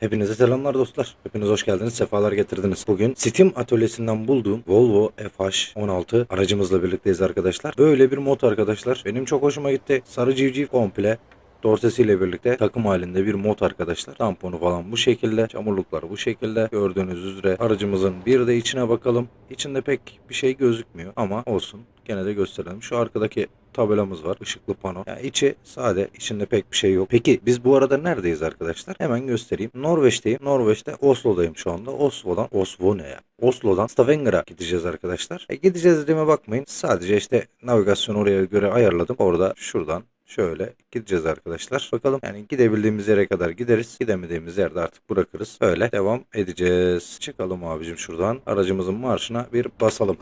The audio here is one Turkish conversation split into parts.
Hepinize selamlar dostlar. Hepiniz hoş geldiniz, sefalar getirdiniz. Bugün Steam atölyesinden bulduğum Volvo FH16 aracımızla birlikteyiz arkadaşlar. Böyle bir mod arkadaşlar. Benim çok hoşuma gitti. Sarı civciv komple dorsesiyle birlikte takım halinde bir mod arkadaşlar. Tamponu falan bu şekilde. Çamurluklar bu şekilde. Gördüğünüz üzere aracımızın bir de içine bakalım. İçinde pek bir şey gözükmüyor ama olsun. Gene de gösterelim. Şu arkadaki tabelamız var. Işıklı pano. Yani içi sade. içinde pek bir şey yok. Peki biz bu arada neredeyiz arkadaşlar? Hemen göstereyim. Norveç'teyim. Norveç'te Oslo'dayım şu anda. Oslo'dan Oslo ne ya? Oslo'dan Stavanger'a gideceğiz arkadaşlar. E, gideceğiz dediğime bakmayın. Sadece işte navigasyonu oraya göre ayarladım. Orada şuradan Şöyle gideceğiz arkadaşlar. Bakalım yani gidebildiğimiz yere kadar gideriz. Gidemediğimiz yerde artık bırakırız. Öyle devam edeceğiz. Çıkalım abicim şuradan. Aracımızın marşına bir basalım.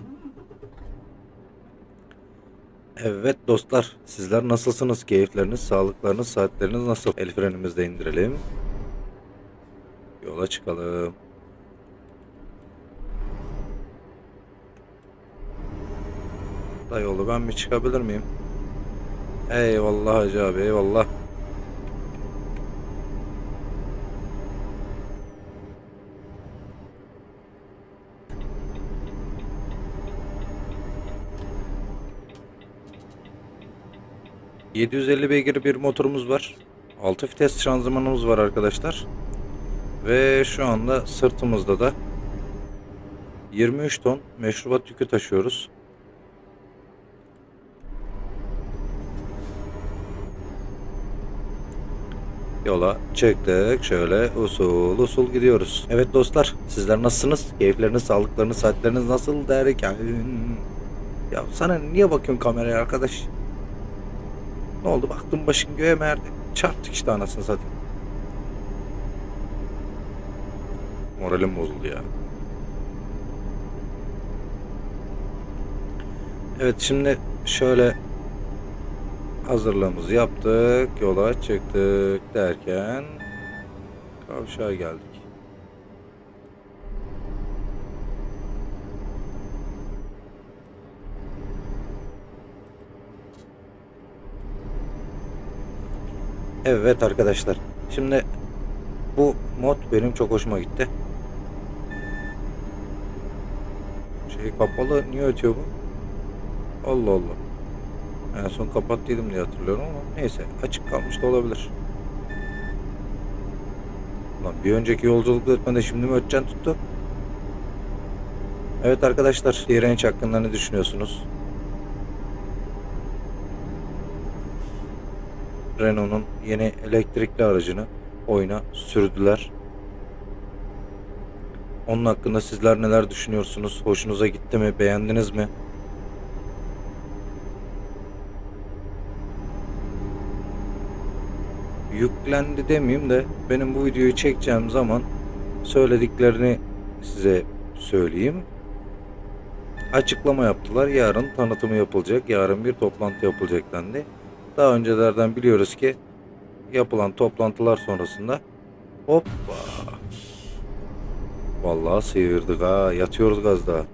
Evet dostlar, sizler nasılsınız? Keyifleriniz, sağlıklarınız, saatleriniz nasıl? El frenimizi de indirelim. Yola çıkalım. Da yolu ben bir çıkabilir miyim? Eyvallah hacı abi, eyvallah. ...750 beygir bir motorumuz var. 6 vites şanzımanımız var arkadaşlar. Ve şu anda sırtımızda da... ...23 ton meşrubat yükü taşıyoruz. Yola çıktık. Şöyle usul usul gidiyoruz. Evet dostlar sizler nasılsınız? Keyifleriniz, sağlıklarınız, saatleriniz nasıl derken... Ya sana niye bakıyorsun kameraya arkadaş? Ne oldu? Baktım başın göğe merdi. Çarptık işte anasını satayım. Moralim bozuldu ya. Evet şimdi şöyle hazırlığımızı yaptık. Yola çıktık derken kavşağa geldik. Evet arkadaşlar. Şimdi bu mod benim çok hoşuma gitti. Şey kapalı niye ötüyor bu? Allah Allah. En son kapattıydım diye hatırlıyorum ama neyse açık kalmış da olabilir. Lan bir önceki yolculuk ötmede şimdi mi öteceksin tuttu? Evet arkadaşlar direnç hakkında ne düşünüyorsunuz? Renault'un yeni elektrikli aracını oyuna sürdüler. Onun hakkında sizler neler düşünüyorsunuz? Hoşunuza gitti mi? Beğendiniz mi? Yüklendi demeyeyim de benim bu videoyu çekeceğim zaman söylediklerini size söyleyeyim. Açıklama yaptılar. Yarın tanıtımı yapılacak. Yarın bir toplantı yapılacak dendi. Daha öncelerden biliyoruz ki yapılan toplantılar sonrasında hoppa Vallahi sıyırdık ha yatıyoruz gazda.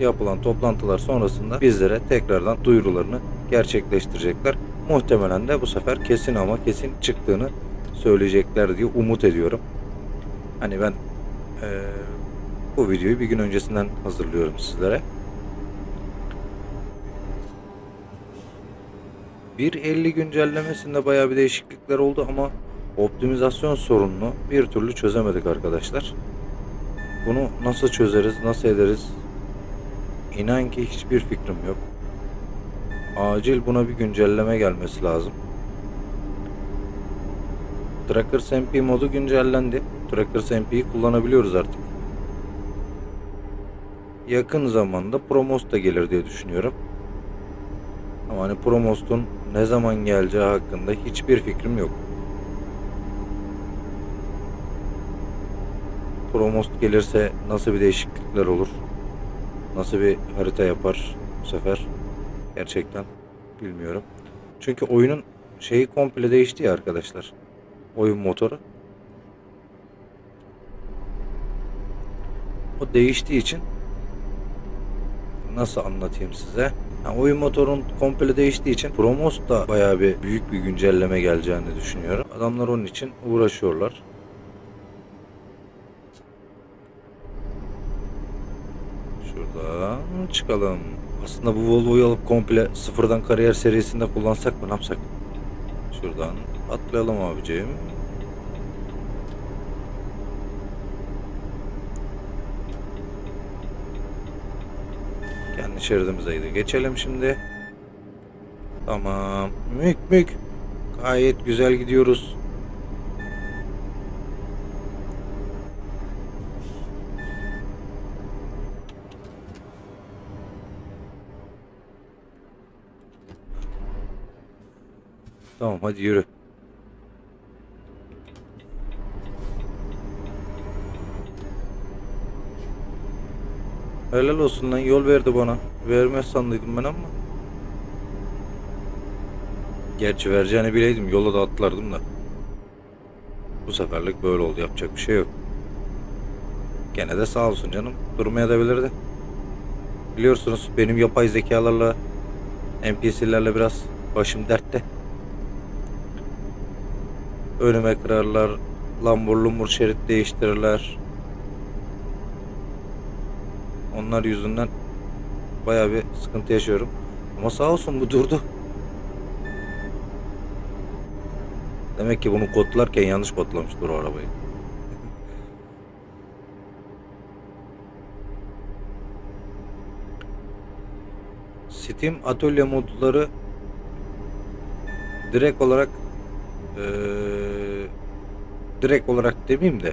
Yapılan toplantılar sonrasında bizlere tekrardan duyurularını gerçekleştirecekler. Muhtemelen de bu sefer kesin ama kesin çıktığını söyleyecekler diye umut ediyorum. Hani ben eee, bu videoyu bir gün öncesinden hazırlıyorum sizlere. 1.50 güncellemesinde bayağı bir değişiklikler oldu ama optimizasyon sorununu bir türlü çözemedik arkadaşlar. Bunu nasıl çözeriz, nasıl ederiz? İnan ki hiçbir fikrim yok. Acil buna bir güncelleme gelmesi lazım. Trackers MP modu güncellendi. Trackers MP'yi kullanabiliyoruz artık. Yakın zamanda Promos da gelir diye düşünüyorum. Ama hani Promos'un ne zaman geleceği hakkında hiçbir fikrim yok. Promost gelirse nasıl bir değişiklikler olur? Nasıl bir harita yapar bu sefer? Gerçekten bilmiyorum. Çünkü oyunun şeyi komple değişti ya arkadaşlar. Oyun motoru. O değiştiği için nasıl anlatayım size? Yani oyun motorun komple değiştiği için Promos da bayağı bir büyük bir güncelleme geleceğini düşünüyorum. Adamlar onun için uğraşıyorlar. Şuradan çıkalım. Aslında bu Volvo'yu alıp komple sıfırdan kariyer serisinde kullansak mı ne yapsak? Şuradan atlayalım abiciğim. Şeridimize de geçelim şimdi. Tamam. Mük mük. Gayet güzel gidiyoruz. Tamam hadi yürü. Helal olsun lan yol verdi bana. Vermez sandıydım ben ama. Gerçi vereceğini bileydim yola da atlardım da. Bu seferlik böyle oldu yapacak bir şey yok. Gene de sağ olsun canım. Durmaya da bilirdi. Biliyorsunuz benim yapay zekalarla NPC'lerle biraz başım dertte. Önüme kırarlar. Lambur lumbur şerit değiştirirler. Onlar yüzünden bayağı bir sıkıntı yaşıyorum. Ama sağ olsun bu durdu. Demek ki bunu kodlarken yanlış kodlamıştır o arabayı. Steam atölye modları direkt olarak eee, direkt olarak demeyeyim de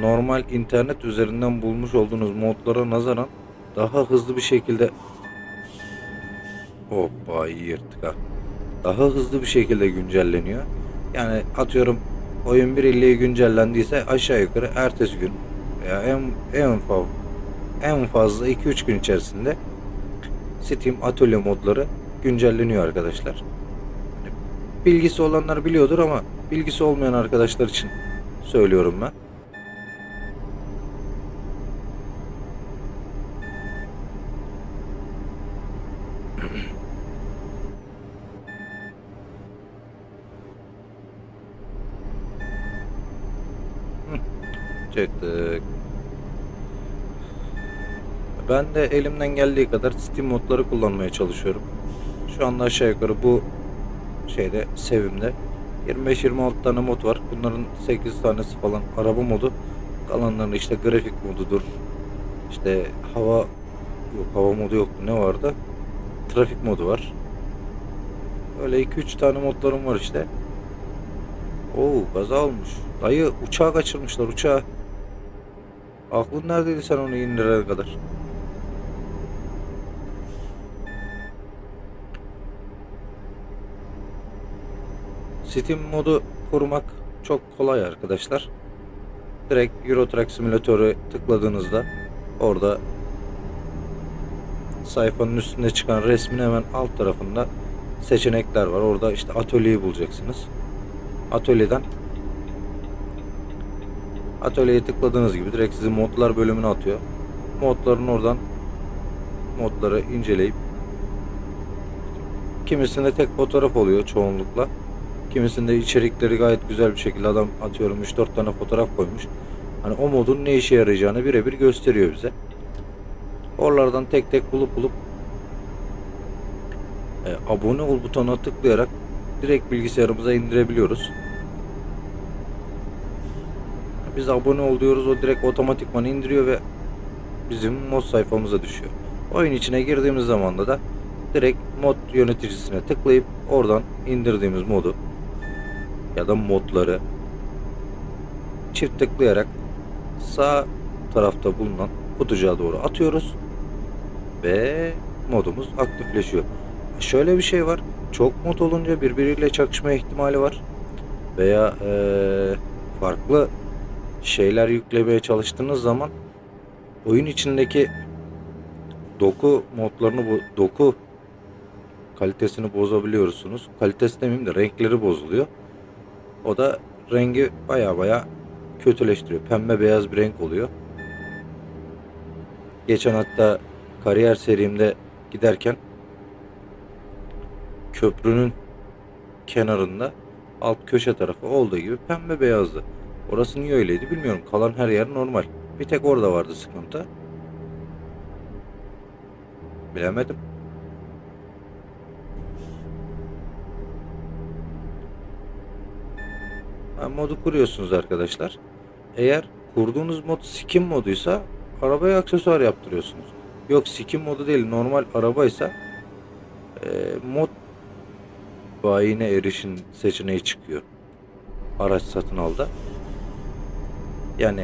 normal internet üzerinden bulmuş olduğunuz modlara nazaran daha hızlı bir şekilde hoppa iyi yırttık ha. Daha hızlı bir şekilde güncelleniyor. Yani atıyorum oyun 1.50'ye güncellendiyse aşağı yukarı ertesi gün veya en en fazla en fazla 2-3 gün içerisinde Steam atölye modları güncelleniyor arkadaşlar. Hani Bilgisi olanlar biliyordur ama bilgisi olmayan arkadaşlar için söylüyorum ben. Çıktık. Ben de elimden geldiği kadar Steam modları kullanmaya çalışıyorum. Şu anda aşağı yukarı bu şeyde sevimde 25-26 tane mod var. Bunların 8 tanesi falan araba modu. Kalanların işte grafik modudur. İşte hava yok hava modu yoktu. Ne vardı? Trafik modu var. Öyle 2-3 tane modlarım var işte. Oo kaza olmuş. Dayı uçağı kaçırmışlar uçağı. Aklın neredeydi sen onu indirene kadar? Steam modu kurmak çok kolay arkadaşlar. Direkt Euro Truck Simülatörü tıkladığınızda orada sayfanın üstünde çıkan resmin hemen alt tarafında seçenekler var. Orada işte atölyeyi bulacaksınız. Atölyeden atölyeye tıkladığınız gibi direkt sizi modlar bölümüne atıyor. Modların oradan modları inceleyip kimisinde tek fotoğraf oluyor çoğunlukla. Kimisinde içerikleri gayet güzel bir şekilde adam atıyorum 3-4 tane fotoğraf koymuş. Hani o modun ne işe yarayacağını birebir gösteriyor bize. Oralardan tek tek bulup bulup e, abone ol butonuna tıklayarak direkt bilgisayarımıza indirebiliyoruz. Biz abone ol diyoruz o direkt otomatikman indiriyor ve bizim mod sayfamıza düşüyor. Oyun içine girdiğimiz zaman da direkt mod yöneticisine tıklayıp oradan indirdiğimiz modu ya da modları çift tıklayarak sağ tarafta bulunan kutucuğa doğru atıyoruz ve modumuz aktifleşiyor. Şöyle bir şey var. Çok mod olunca birbiriyle çakışma ihtimali var. Veya eee, farklı şeyler yüklemeye çalıştığınız zaman oyun içindeki doku modlarını bu doku kalitesini bozabiliyorsunuz. Kalitesi demeyeyim de renkleri bozuluyor. O da rengi baya baya kötüleştiriyor. Pembe beyaz bir renk oluyor. Geçen hatta kariyer serimde giderken köprünün kenarında alt köşe tarafı olduğu gibi pembe beyazdı. Orası niye öyleydi bilmiyorum. Kalan her yer normal. Bir tek orada vardı sıkıntı. Bilemedim. Ha, modu kuruyorsunuz arkadaşlar. Eğer kurduğunuz mod skin moduysa arabaya aksesuar yaptırıyorsunuz. Yok skin modu değil normal arabaysa e, mod bayine erişin seçeneği çıkıyor. Araç satın alda. Yani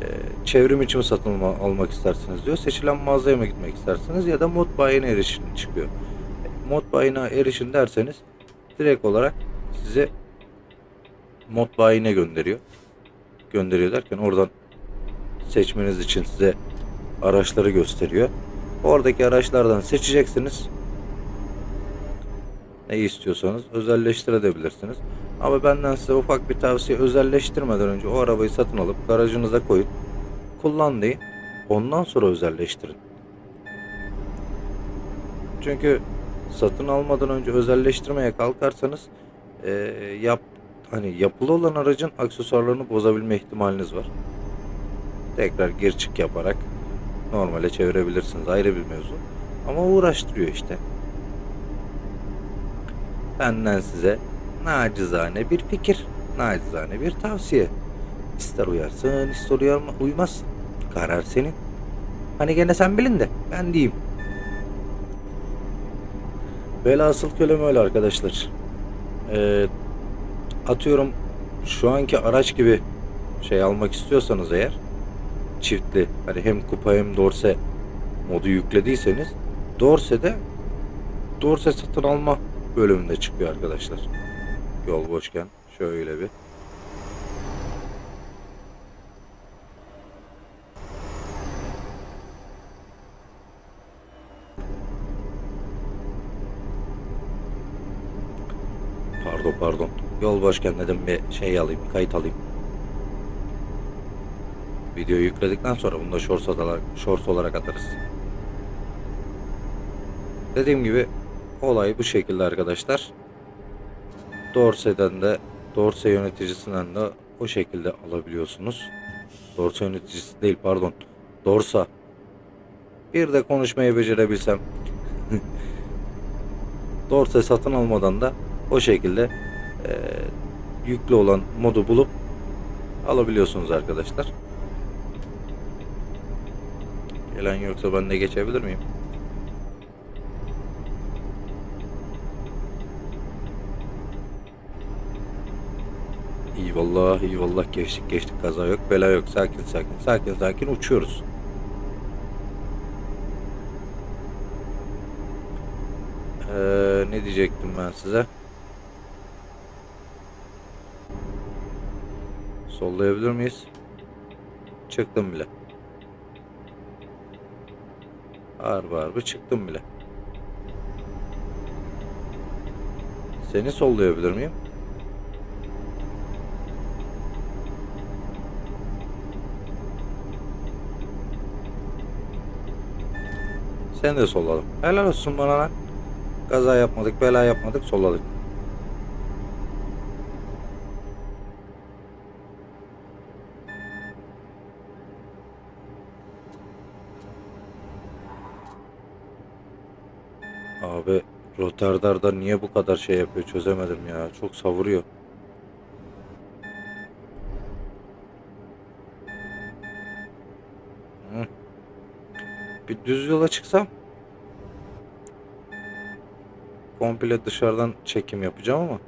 e, çevrim içi mi satın alma- almak istersiniz diyor. Seçilen mağazaya mı gitmek istersiniz ya da mod bayine erişin çıkıyor. Mod bayine erişin derseniz direkt olarak size mod bayine gönderiyor. Gönderiyor derken oradan seçmeniz için size araçları gösteriyor. Oradaki araçlardan seçeceksiniz. Ne istiyorsanız özelleştirebilirsiniz. Ama benden size ufak bir tavsiye özelleştirmeden önce o arabayı satın alıp garajınıza koyup kullan deyin. Ondan sonra özelleştirin. Çünkü satın almadan önce özelleştirmeye kalkarsanız eee, yap hani yapılı olan aracın aksesuarlarını bozabilme ihtimaliniz var. Tekrar gir çık yaparak normale çevirebilirsiniz. Ayrı bir mevzu. Ama uğraştırıyor işte. Benden size nacizane bir fikir, nacizane bir tavsiye. İster uyarsın, ister uyarma, uymazsın. Karar senin. Hani gene sen bilin de ben diyeyim. Velhasıl kelam öyle arkadaşlar. Ee, atıyorum şu anki araç gibi şey almak istiyorsanız eğer çiftli hani hem kupa hem dorse modu yüklediyseniz dorse'de dorse satın alma bölümünde çıkıyor arkadaşlar. Yol boşken şöyle bir Pardon pardon. Yol boşken dedim bir şey alayım, kayıt alayım. Videoyu yükledikten sonra bunu da shorts olarak, shorts olarak atarız. Dediğim gibi olay bu şekilde arkadaşlar. Dorse'den de Dorse yöneticisinden de o şekilde alabiliyorsunuz. Dorse yöneticisi değil pardon. Dorsa. Bir de konuşmayı becerebilsem. Dorse satın almadan da o şekilde eee, yüklü olan modu bulup alabiliyorsunuz arkadaşlar. Gelen yoksa ben de geçebilir miyim? İyi vallah iyi vallah geçtik geçtik kaza yok bela yok sakin sakin sakin sakin uçuyoruz. Ee, ne diyecektim ben size? Sollayabilir miyiz? Çıktım bile. Harbi harbi çıktım bile. Seni sollayabilir miyim? Sen de solladım. Helal olsun bana lan. Kaza yapmadık, bela yapmadık, solladık. Abi Rotterdar'da niye bu kadar şey yapıyor çözemedim ya. Çok savuruyor. Hı. Bir düz yola çıksam komple dışarıdan çekim yapacağım ama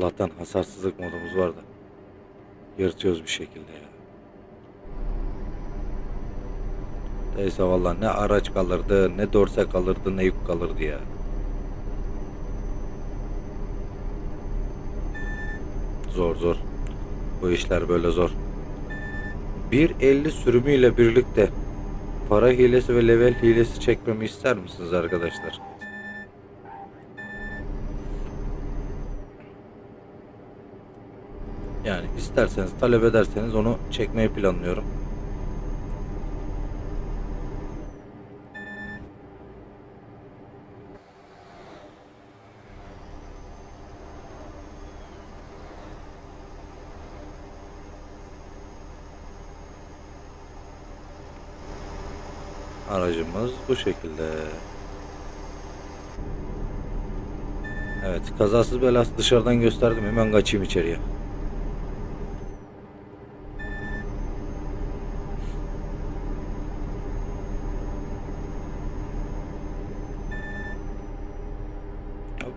Allah'tan hasarsızlık modumuz var da. Yırtıyoruz bir şekilde ya. Neyse valla ne araç kalırdı, ne dorse kalırdı, ne yük kalırdı ya. Zor zor. Bu işler böyle zor. 1.50 sürümüyle birlikte para hilesi ve level hilesi çekmemi ister misiniz arkadaşlar? isterseniz talep ederseniz onu çekmeyi planlıyorum. Aracımız bu şekilde. Evet kazasız belası dışarıdan gösterdim hemen kaçayım içeriye.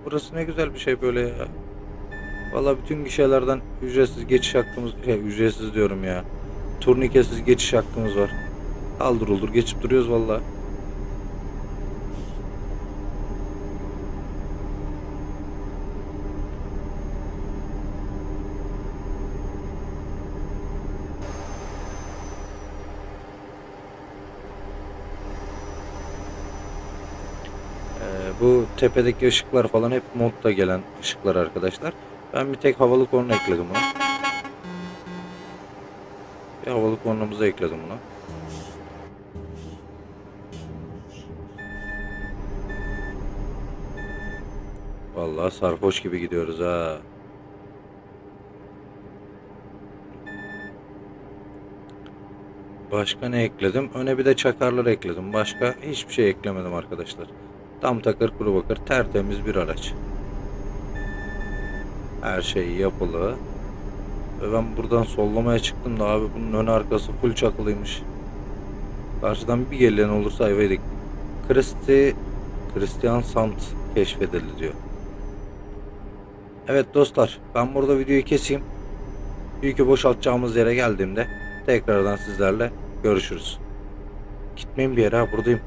Burası ne güzel bir şey böyle ya. Valla bütün gişelerden ücretsiz geçiş hakkımız, şey, ücretsiz diyorum ya. Turnikesiz geçiş hakkımız var. Aldır olur geçip duruyoruz valla. Ee, bu tepedeki ışıklar falan hep modda gelen ışıklar arkadaşlar. Ben bir tek havalı korna ekledim buna. Bir havalı kornamızı ekledim buna. Vallahi sarhoş gibi gidiyoruz ha. Başka ne ekledim? Öne bir de çakarlar ekledim. Başka hiçbir şey eklemedim arkadaşlar. Tam takır kuru bakır tertemiz bir araç. Her şey yapılı. Ve ben buradan sollamaya çıktım da abi bunun ön arkası full çakılıymış. Karşıdan bir gelen olursa ayvaydık. Christi, Christian Sant keşfedildi diyor. Evet dostlar ben burada videoyu keseyim. Yükü boşaltacağımız yere geldiğimde tekrardan sizlerle görüşürüz. Gitmeyin bir yere buradayım.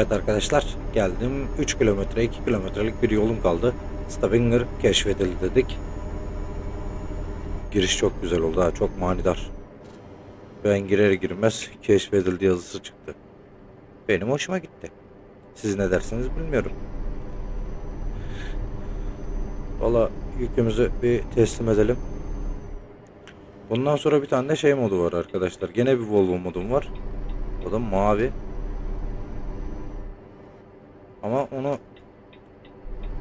Evet arkadaşlar geldim 3 kilometre 2 kilometrelik bir yolum kaldı. Stavanger keşfedildi dedik. Giriş çok güzel oldu ha çok manidar. Ben girer girmez keşfedildi yazısı çıktı. Benim hoşuma gitti. Siz ne dersiniz bilmiyorum. Valla yükümüzü bir teslim edelim. Bundan sonra bir tane de şey modu var arkadaşlar. Gene bir Volvo modum var. O da mavi. Ama onu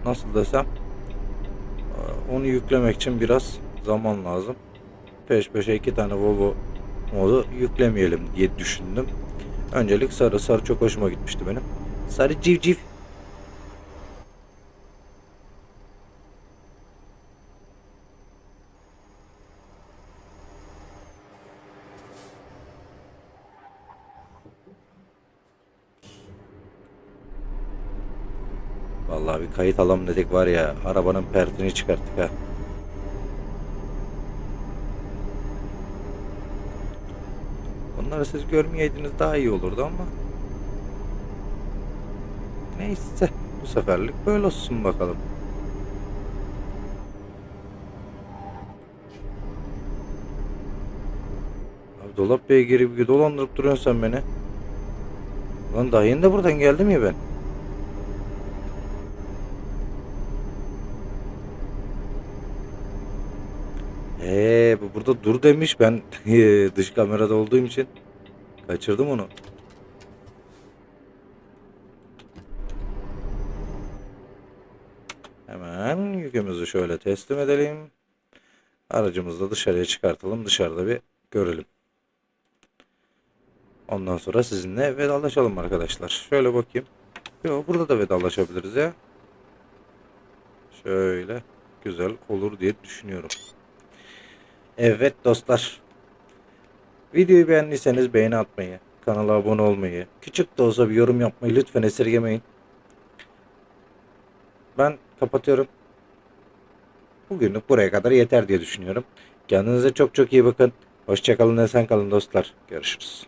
nasıl desem e, onu yüklemek için biraz zaman lazım. Peş peşe iki tane Volvo modu yüklemeyelim diye düşündüm. Öncelik sarı. Sarı çok hoşuma gitmişti benim. Sarı civciv. Vallahi bir kayıt alalım dedik var ya arabanın pertini çıkarttık ha. Bunları siz görmeyeydiniz daha iyi olurdu ama. Neyse bu seferlik böyle olsun bakalım. Abi dolap beygiri gibi dolandırıp duruyorsun sen beni. Lan daha yeni de buradan geldim ya ben. Burada dur demiş. Ben dış kamerada olduğum için kaçırdım onu. Hemen yükümüzü şöyle teslim edelim. Aracımızı da dışarıya çıkartalım. Dışarıda bir görelim. Ondan sonra sizinle vedalaşalım arkadaşlar. Şöyle bakayım. Yo, burada da vedalaşabiliriz ya. Şöyle güzel olur diye düşünüyorum. Evet dostlar. Videoyu beğendiyseniz beğeni atmayı, kanala abone olmayı, küçük de olsa bir yorum yapmayı lütfen esirgemeyin. Ben kapatıyorum. Bugünlük buraya kadar yeter diye düşünüyorum. Kendinize çok çok iyi bakın. Hoşçakalın, esen kalın dostlar. Görüşürüz.